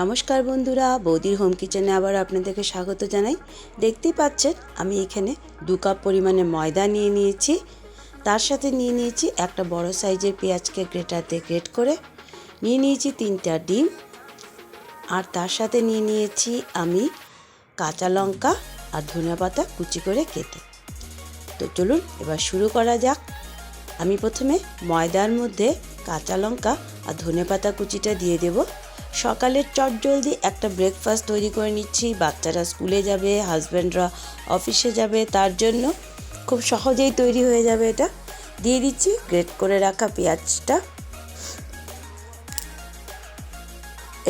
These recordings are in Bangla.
নমস্কার বন্ধুরা, বৌদির হোম কিচেনে আবার আপনাদেরকে স্বাগত জানাই। দেখতেই পাচ্ছেন, আমি এখানে দু কাপ পরিমাণে ময়দা নিয়ে নিয়েছি। তার সাথে নিয়ে নিয়েছি একটা বড় সাইজের পেঁয়াজকে গ্রেটারতে গ্রেট করে। নিয়ে নিয়েছি তিনটা ডিম। আর তার সাথে নিয়ে নিয়েছি আমি কাঁচা লঙ্কা আর ধনে পাতা কুচি করে কেটে। তো চলুন, এবার শুরু করা যাক। আমি প্রথমে ময়দার মধ্যে কাঁচা লঙ্কা আর ধনে পাতা কুচিটা দিয়ে দেব। সকালের চট জলদি একটা ব্রেকফাস্ট তৈরি করে নিচ্ছি, বাচ্চারা স্কুলে যাবে হাজব্যান্ডরা অফিসে যাবে, তার জন্য খুব সহজেই তৈরি হয়ে যাবে এটা। দিয়ে দিচ্ছি গ্রেট করে রাখা পেঁয়াজটা।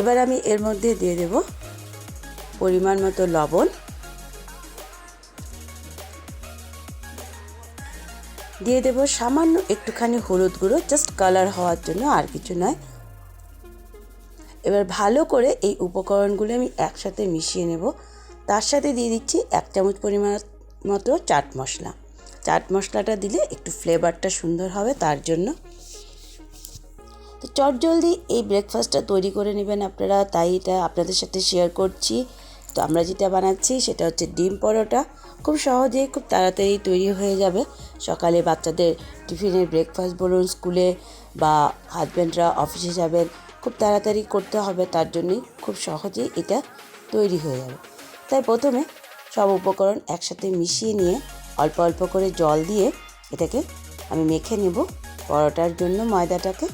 এবার আমি এর মধ্যে দিয়ে দেব পরিমাণ মতো লবণ। দিয়ে দেব সামান্য একটুখানি হলুদ গুঁড়ো জাস্ট কালার হওয়ার জন্য আর কিছু নয়। এবার ভালো করে এই উপকরণগুলো আমি একসাথে মিশিয়ে নেব। তার সাথে দিয়ে দিচ্ছি এক চামচ পরিমাণ মতো চাট মশলা। চাট মশলাটা দিলে একটু ফ্লেভারটা সুন্দর হবে, তার জন্য। তো চট জলদি এই ব্রেকফাস্টটা তৈরি করে নেবেন আপনারা। তাই এটা আপনাদের সাথে শেয়ার করছি। তো আমরা যেটা বানাচ্ছি সেটা হচ্ছে ডিম পরোটা। খুব সহজেই খুব তাড়াতাড়ি তৈরি হয়ে যাবে। সকালে বাচ্চাদের টিফিনের ব্রেকফাস্ট বলুন, স্কুলে বা হাজব্যান্ডরা অফিসে যাবেন খুব তাড়াতাড়ি করতে হবে, তার জন্যই খুব সহজেই এটা তৈরি হয়ে যাবে। তাই প্রথমে সব উপকরণ একসাথে মিশিয়ে নিয়ে অল্প অল্প করে জল দিয়ে এটাকে আমি মেখে নেব পরোটার জন্য ময়দাটাকে।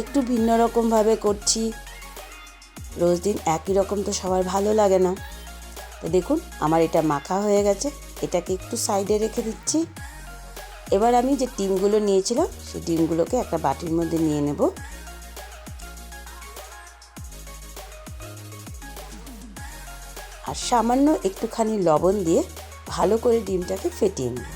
একটু ভিন্ন রকমভাবে করছি। রোজ দিন একই রকম তো সবার ভালো লাগে না। তো দেখুন, আমার এটা মাখা হয়ে গেছে, এটাকে একটু সাইডে রেখে দিচ্ছি। এবার আমি যে ডিমগুলো নিয়েছিলাম, সেই ডিমগুলোকে একটা বাটির মধ্যে নিয়ে নেব। আর সামান্য একটুখানি লবণ দিয়ে ভালো করে ডিমটাকে ফেটিয়ে নেব।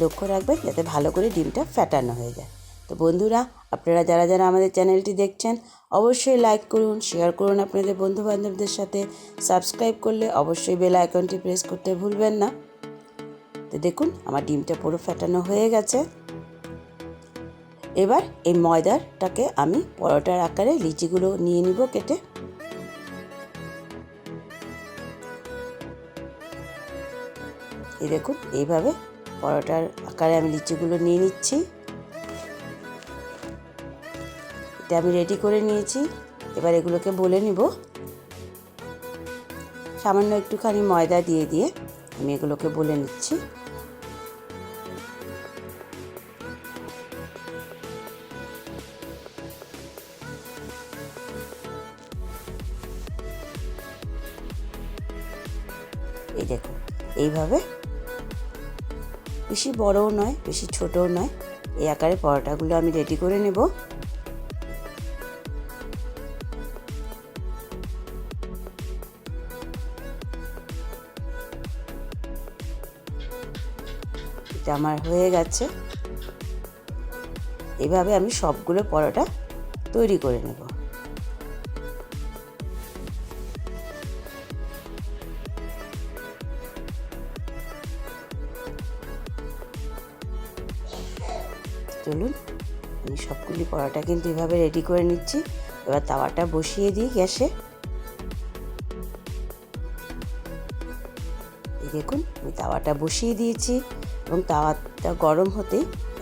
লক্ষ্য রাখবেন যাতে ভালো করে ডিমটা ফ্যাটানো হয়ে যায়। তো বন্ধুরা, আপনারা যারা যারা আমাদের চ্যানেলটি দেখছেন, অবশ্যই লাইক করুন, শেয়ার করুন আপনাদের বন্ধু বান্ধবদের সাথে। সাবস্ক্রাইব করলে অবশ্যই বেল আইকনটি প্রেস করতে ভুলবেন না। তো দেখুন, আমার ডিমটা পুরো ফেটানো হয়ে গেছে। এবার এই ময়দাটাকে আমি পরোটার আকারে লিচিগুলো নিয়ে নিব কেটে। এই দেখুন, এইভাবে পরোটার আকারে আমি লিচিগুলো নিয়ে নিচ্ছি। এটা আমি রেডি করে নিয়েছি। এবার এগুলোকে বলে নিব। সামান্য একটুখানি ময়দা দিয়ে দিয়ে আমি এগুলোকে বলে নিচ্ছি। এই দেখো, এইভাবে। বেশি বড়ও নয়, বেশি ছোটও নয়। এই আকারে পরোটাগুলো আমি রেডি করে নেব। আমার হয়ে গেছে। এভাবে আমি সবগুলো পরোটা তৈরি করে নেব। চলুন আমি সবগুলি পরোটা কিন্তু এভাবে রেডি করে নিচ্ছি। এবার তাওয়াটা বসিয়ে দিই গ্যাসে। এই দেখুন, আমি তাওয়াটা বসিয়ে দিয়েছি এবং তাওয়াটা গরম হতে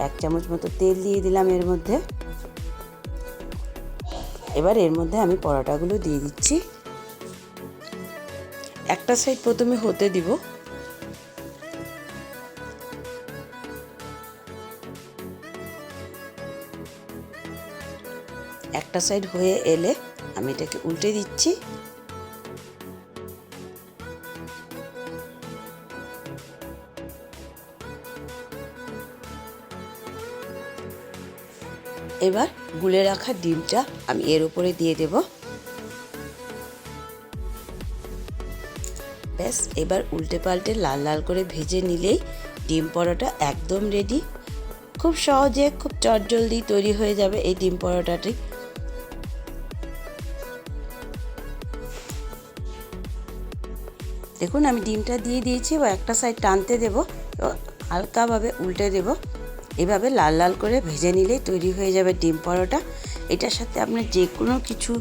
এক চামচ মতো তেল দিয়ে দিলাম এর মধ্যে। এবার এর মধ্যে আমি পরোটাগুলো দিয়ে দিচ্ছি। একটা সাইড প্রথমে হতে দিব একটা সাইড হয়ে এলে আমি এটাকে উল্টে দিচ্ছি। এবার গুলে রাখা ডিমটা আমি এর উপরে দিয়ে দেব। ব্যাস, এবার উল্টে পাল্টে লাল লাল করে ভেজে নিলেই ডিম পরোটা একদম রেডি খুব সহজে, খুব চটজলদি তৈরি হয়ে যাবে এই ডিম পরোটাটি। দেখুন, আমি ডিমটা দিয়ে দিয়েছি, এবার একটা সাইড টানতে দেবো হালকাভাবে উল্টে দেব। এভাবে লাল লাল করে ভেজে নিলেই তৈরি হয়ে যাবে ডিম পরোটা। এটার সাথে আপনার যে কোনো কিছু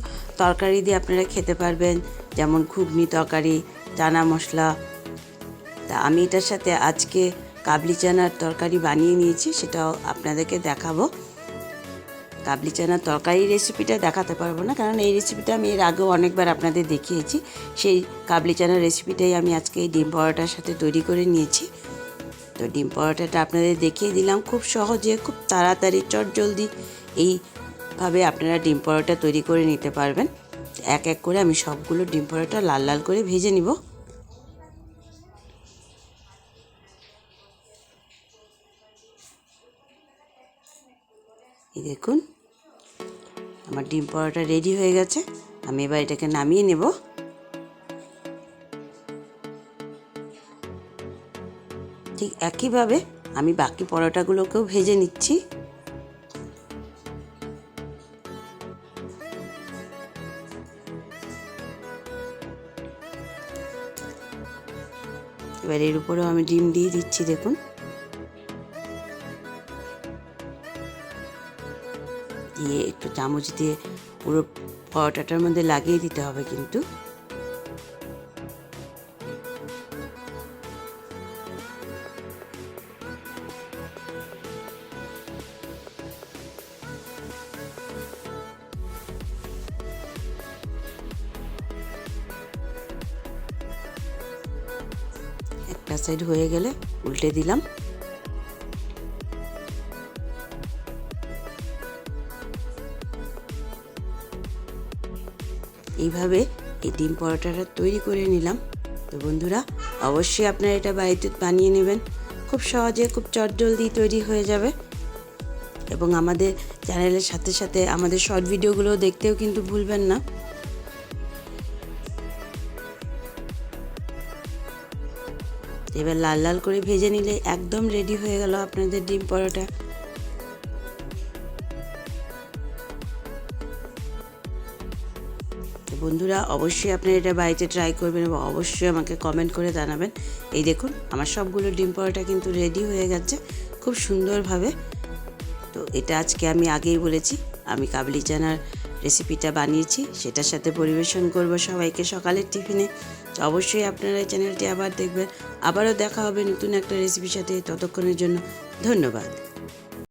তরকারি দিয়ে আপনারা খেতে পারবেন, যেমন ঘুগনি তরকারি, চানা মশলা। তা আমি এটার সাথে আজকে কাবলি চানার তরকারি বানিয়ে নিয়েছি, সেটাও আপনাদেরকে দেখাবো। কাবলি চানার তরকারি রেসিপিটা দেখাতে পারব না। কারণ এই রেসিপিটা আমি এর আগেও অনেকবার আপনাদের দেখিয়েছি। সেই কাবলি চানার রেসিপিটাই আমি আজকে এই ডিম পরোটার সাথে তৈরি করে নিয়েছি। তো ডিম পরোটাটা আপনাদের দেখিয়ে দিলাম। খুব সহজে, খুব তাড়াতাড়ি চট জলদি এইভাবে আপনারা ডিম পরোটা তৈরি করে নিতে পারবেন। এক এক করে আমি সবগুলো ডিম পরোটা লাল লাল করে ভেজে নিব। এই দেখুন আমার ডিম পরোটা রেডি হয়ে গেছে। আমি এবার এটাকে নামিয়ে নেব। ঠিক একইভাবে আমি বাকি পরোটাগুলোকেও ভেজে নিচ্ছি। এবার এর উপরেও আমি ডিম দিয়ে দিচ্ছি, দেখুন। দিয়ে একটু চামচ দিয়ে পুরো পরোটাটার মধ্যে লাগিয়ে দিতে হবে কিন্তু। একটা সাইড হয়ে গেলে উল্টে দিলাম। এইভাবে এই ডিম পরোটাটা তৈরি করে নিলাম। তো বন্ধুরা, অবশ্যই আপনারা এটা বাড়িতে বানিয়ে নেবেন। খুব সহজে, খুব চটজলদি তৈরি হয়ে যাবে। এবং আমাদের চ্যানেলের সাথে সাথে আমাদের শর্ট ভিডিওগুলো দেখতেও কিন্তু ভুলবেন না। এবার লাল লাল করে ভেজে নিলে একদম রেডি হয়ে গেল আপনাদের ডিম পরোটা। তো বন্ধুরা, অবশ্যই আপনারা এটা বাড়িতে ট্রাই করবেন এবং অবশ্যই আমাকে কমেন্ট করে জানাবেন। এই দেখুন, আমার সবগুলো ডিম পরোটা কিন্তু রেডি হয়ে গেছে, খুব সুন্দরভাবে। তো এটা আজকে আমি আগেই বলেছি, আমি কাবলি চানার রেসিপিটা বানিয়েছি, সেটার সাথে পরিবেশন করব সবাইকে সকালের টিফিনে তো অবশ্যই আপনারা এই চ্যানেলটি আবার দেখবেন। আবারও দেখা হবে নতুন একটা রেসিপির সাথে। ততক্ষণের জন্য ধন্যবাদ।